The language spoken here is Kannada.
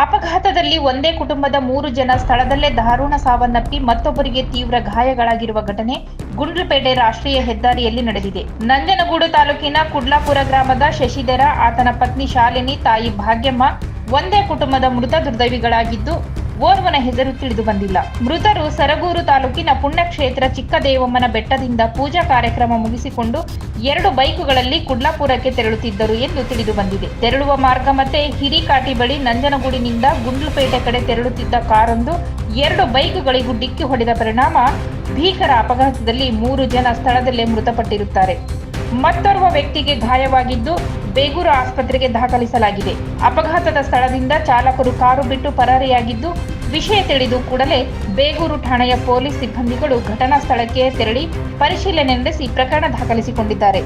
ಅಪಘಾತದಲ್ಲಿ ಒಂದೇ ಕುಟುಂಬದ ಮೂರು ಜನ ಸ್ಥಳದಲ್ಲೇ ದಾರುಣ ಸಾವನ್ನಪ್ಪಿ ಮತ್ತೊಬ್ಬರಿಗೆ ತೀವ್ರ ಗಾಯಗಳಾಗಿರುವ ಘಟನೆ ಗುಂಡ್ಲುಪೇಟೆ ರಾಷ್ಟ್ರೀಯ ಹೆದ್ದಾರಿಯಲ್ಲಿ ನಡೆದಿದೆ. ನಂಜನಗೂಡು ತಾಲೂಕಿನ ಕುಡ್ಲಾಪುರ ಗ್ರಾಮದ ಶಶಿಧರ, ಆತನ ಪತ್ನಿ ಶಾಲಿನಿ, ತಾಯಿ ಭಾಗ್ಯಮ್ಮ ಒಂದೇ ಕುಟುಂಬದ ಮೃತ ದುರ್ದೈವಿಗಳಾಗಿದ್ದು ಓರ್ವನ ಹೆಸರು ತಿಳಿದು ಬಂದಿಲ್ಲ. ಮೃತರು ಸರಗೂರು ತಾಲೂಕಿನ ಪುಣ್ಯಕ್ಷೇತ್ರ ಚಿಕ್ಕದೇವಮ್ಮನ ಬೆಟ್ಟದಿಂದ ಪೂಜಾ ಕಾರ್ಯಕ್ರಮ ಮುಗಿಸಿಕೊಂಡು ಎರಡು ಬೈಕುಗಳಲ್ಲಿ ಕುಡ್ಲಾಪುರಕ್ಕೆ ತೆರಳುತ್ತಿದ್ದರು ಎಂದು ತಿಳಿದು ಬಂದಿದೆ. ತೆರಳುವ ಮಾರ್ಗ ಮತ್ತೆ ಹಿರಿಕಾಟಿ ಬಳಿ ನಂಜನಗೂಡಿನಿಂದ ಗುಂಡ್ಲುಪೇಟೆ ಕಡೆ ತೆರಳುತ್ತಿದ್ದ ಕಾರೊಂದು ಎರಡು ಬೈಕುಗಳಿಗೂ ಡಿಕ್ಕಿ ಹೊಡೆದ ಪರಿಣಾಮ. ಭೀಕರ ಅಪಘಾತದಲ್ಲಿ ಮೂರು ಜನ ಸ್ಥಳದಲ್ಲೇ ಮೃತಪಟ್ಟಿರುತ್ತಾರೆ. ಮತ್ತೋರ್ವ ವ್ಯಕ್ತಿಗೆ ಗಾಯವಾಗಿದ್ದು ಬೇಗೂರು ಆಸ್ಪತ್ರೆಗೆ ದಾಖಲಿಸಲಾಗಿದೆ. ಅಪಘಾತದ ಸ್ಥಳದಿಂದ ಚಾಲಕರು ಕಾರು ಬಿಟ್ಟು ಪರಾರಿಯಾಗಿದ್ದು ವಿಷಯ ತಿಳಿದು ಕೂಡಲೇ ಬೇಗೂರು ಠಾಣೆಯ ಪೊಲೀಸ್ ಸಿಬ್ಬಂದಿಗಳು ಘಟನಾ ಸ್ಥಳಕ್ಕೆ ತೆರಳಿ ಪರಿಶೀಲನೆ ನಡೆಸಿ ಪ್ರಕರಣ ದಾಖಲಿಸಿಕೊಂಡಿದ್ದಾರೆ.